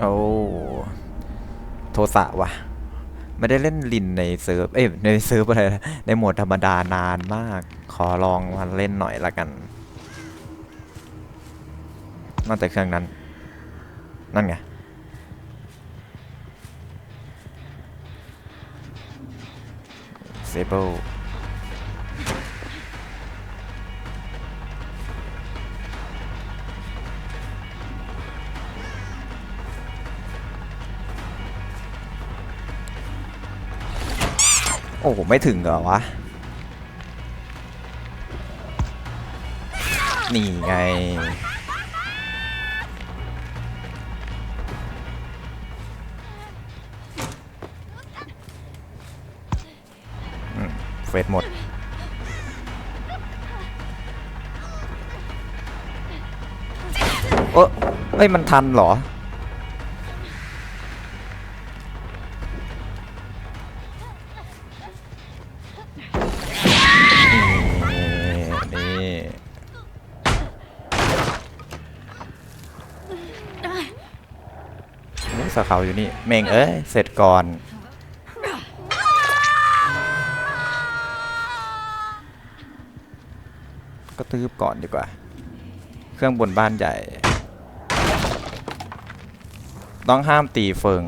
โอ้โทสะว่ะไม่ได้เล่นลินในเซิร์ฟ เอ้ยในเซิร์ฟอะไร ในโหมดธรรมดานานมาก ขอลองมาเล่นหน่อยละกัน นอกจากเครื่องนั้น นั่นไง เซเบิล อ้โห ไม่ถึงเหรอวะ นี่ไง เฟสหมด เออเอ้ย มันทันเหรอ สาเขาอยู่นี่เมงเอ้ย เสร็จก่อน ก็ตืบก่อนดีกว่า เครื่องบนบ้านใหญ่ ต้องห้ามตีเฟิง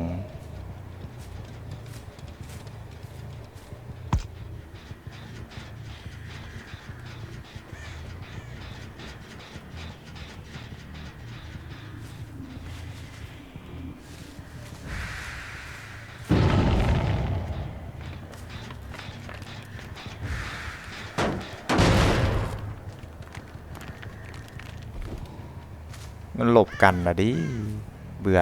มันหลบกันนะดิ เบื่อ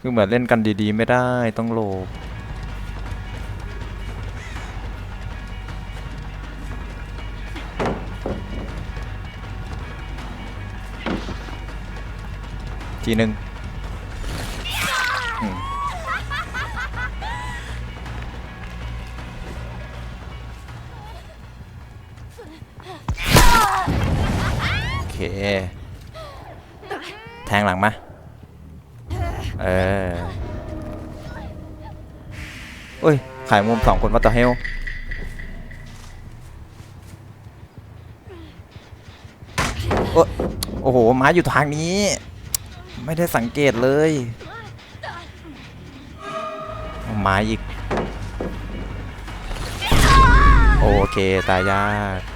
คือเหมือนเล่นกันดีๆ ไม่ได้ต้องหลบทีหนึ่ง เออเอ้ย ขายมุมสองคนวัตเตอร์เฮลโอ้โอ้โหม้าอยู่ทางนี้ ไม่ได้สังเกตเลยไม้อีก โอเค ตายยาก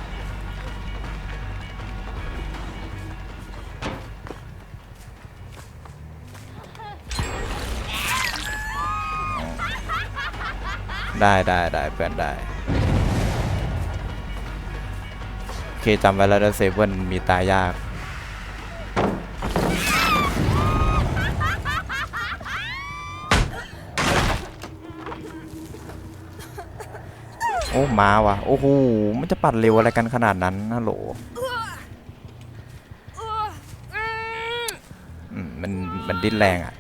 ได้ได้ได้เพื่อนได้โอเคจำไว้แล้วนะเซเว่นมีตายยาก โอ้มาวะโอ้โหมันจะปั่นเร็วอะไรกันขนาดนั้นฮัลโหลมมันมันดิ้นแรงอะ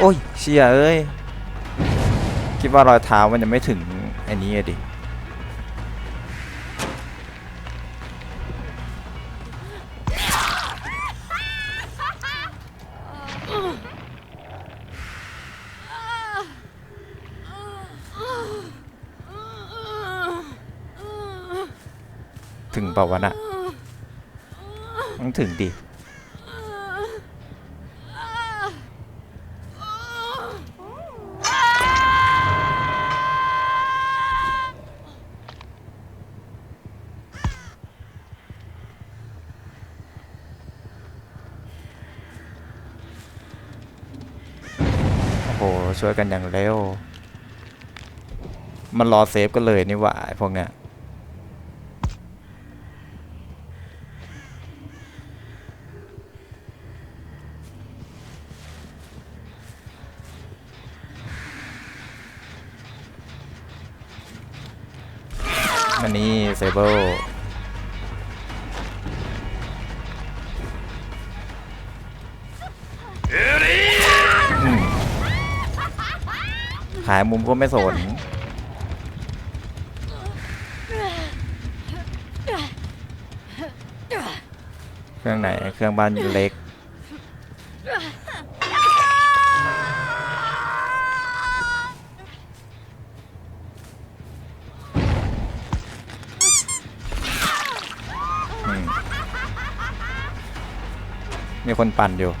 โอ้ยเชียเอ้ย คิดว่ารอยเท้ามันยังไม่ถึงไอ้นี้อะดิ ถึงเปล่าวะน่ะต้องถึงดิ ช่วยกันอย่างเร็ว มันรอเซฟกันเลยนี่หว่าไอพวกเนี้ยอันนี้เซเบิล หายมุมก็ไม่สน เครื่องไหน เครื่องบ้านเล็ก มีคนปั่นอยู่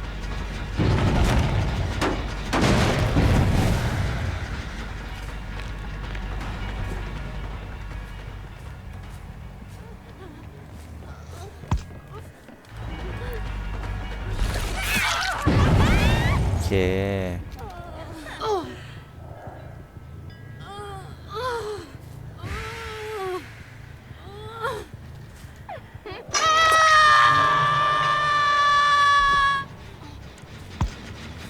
เค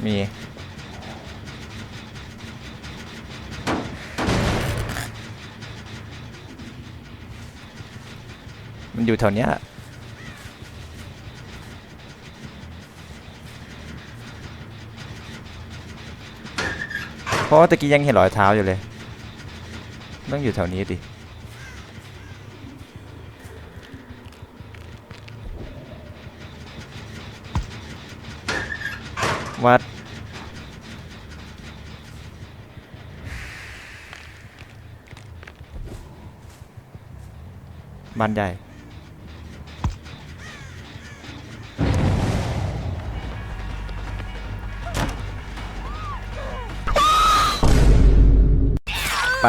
มีมันอยู่แถวเนี้ย เพราะตะกี้ยังเห็นรอยเท้าอยู่เลย ต้องอยู่แถวนี้ดิวัดบ้านใหญ่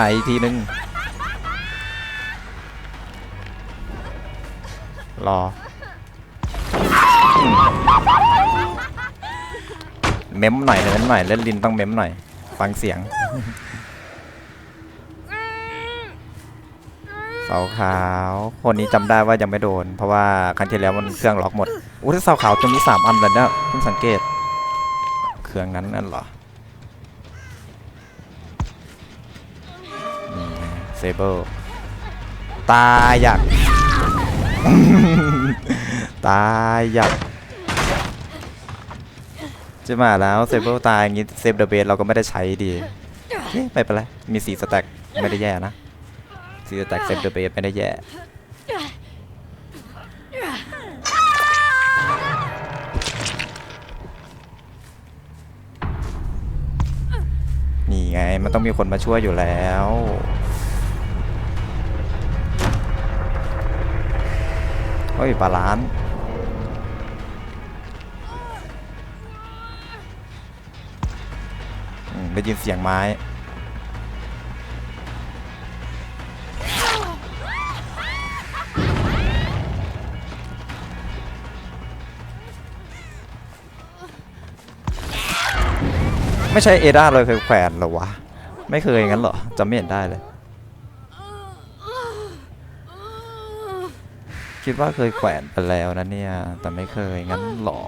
ไปอีกทีนึง รอ เม้มหน่อยเม้มหน่อย เล่นลินต้องเม้มหน่อย ฟังเสียง เสาขาว คนนี้จำได้ว่ายังไม่โดน เพราะว่าครั้งที่แล้วมันเครื่องล็อกหมด อุ้ยเสาขาวตรงนี้สามอันเลยเนี่ยเพิ่งสังเกต เครื่องนั้นนั่นเหรอ เซเบิลตายอยากตายอยากจะมาแล้วเซเบิลตายอย่างงี้เซฟเดอะเบสเราก็ไม่ได้ใช้ดีไม่เป็นไรมีสีสแต็กไม่ได้แย่นะสีสแต็กเซฟเดอะเบสไม่ได้แย่นี่ไงมันต้องมีคนมาช่วยอยู่แล้ว เฮ้ยปลาล้านอืมได้ยินเสียงไม้ ไม่ใช่เอดาเลยเคยแขวนหรอวะ ไม่เคยงั้นเหรอจำไม่เห็นได้เลย คิดว่าเคยแขวนไปแล้วนะเนี่ย แต่ไม่เคย งั้นหรอ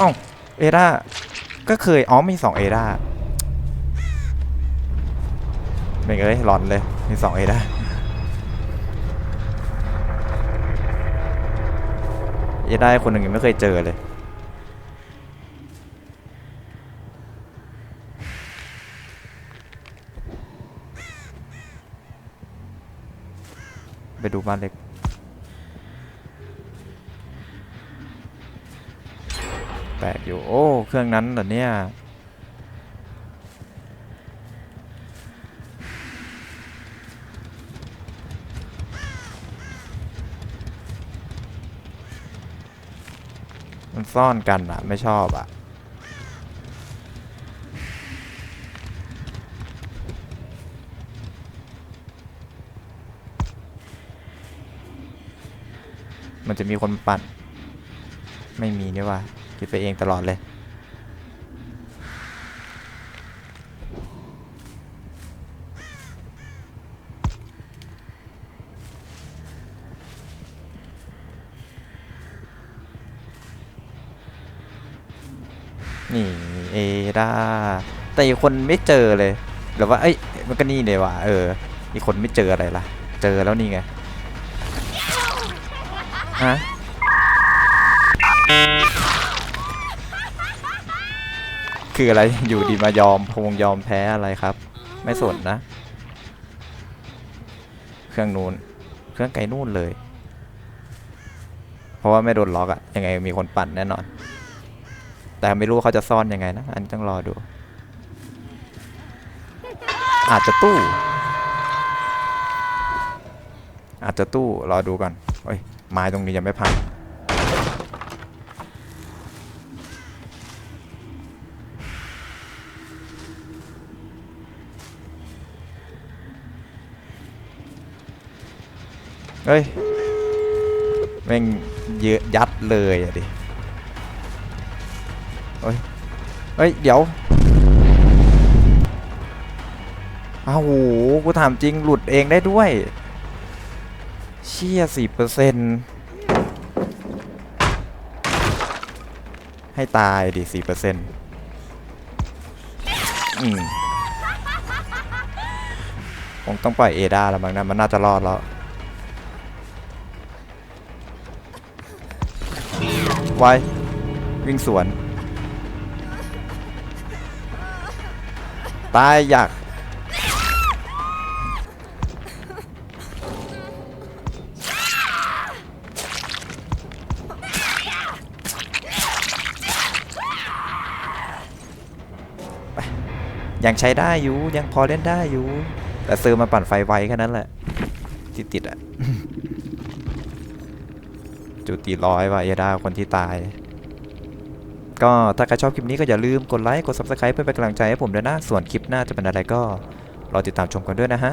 อ้าเอดาก็เคย อ๋อ มีสองเอดาไม่เอ้ยหลอนเลย มีสองเอดาเอดาคนหนึ่งยังไม่เคยเจอเลย ไปดูบ้านเล็กแปลกอยู่ โอ้ เครื่องนั้นเหรอเนี่ย มันซ่อนกันอะไม่ชอบอะ มันจะมีคนปั่นไม่มีนี่ว่าคิดไปเองตลอดเลย นี่เอดาแต่อีกคนไม่เจอเลยหรือว่า เอ้ย มันก็นี่เลยว่ะเออ อีกคนไม่เจออะไรล่ะ เจอแล้วนี่ไง ฮะคืออะไรอยู่ดีมายอมพงยอมแพ้อะไรครับ ไม่สนนะ เครื่องนู้นเครื่องไกลนู่นเลย เพราะว่าไม่โดนล็อกอะยังไงมีคนปั่นแน่นอน แต่ไม่รู้เขาจะซ่อนยังไงนะ อันต้องรอดู อาจจะตู้ อาจจะตู้รอดูก่อนเฮ้ย ไม้ตรงนี้ยังไม่พังเฮ้ย แม่งเยอะยัดเลยอะดิ เฮ้ย เฮ้ย เดี๋ยว อ้าวโห กูถามจริงหลุดเองได้ด้วย เชี่ยสี่เปอร์เซ็นให้ตายดิสี่เปอร์เซ็นอืมคงต้องปล่อยเอดาแล้วมั้งนะมันน่าจะรอดแล้วไว้วิ่งสวน ตายอยาก ยังใช้ได้อยู่ยังพอเล่นได้อยู่ แต่ซื้อมาปั่นไฟไวแค่นั้นแหละติดติดอะจุดตีร้อยว่ะเอดาคนที่ตาย ก็ถ้าใครชอบคลิปนี้ก็อย่าลืมกดไลค์กด subscribe เพื่อเป็นกำลังใจให้ผมด้วยนะ ส่วนคลิปหน้าจะเป็นอะไรก็รอติดตามชมกันด้วยนะฮะ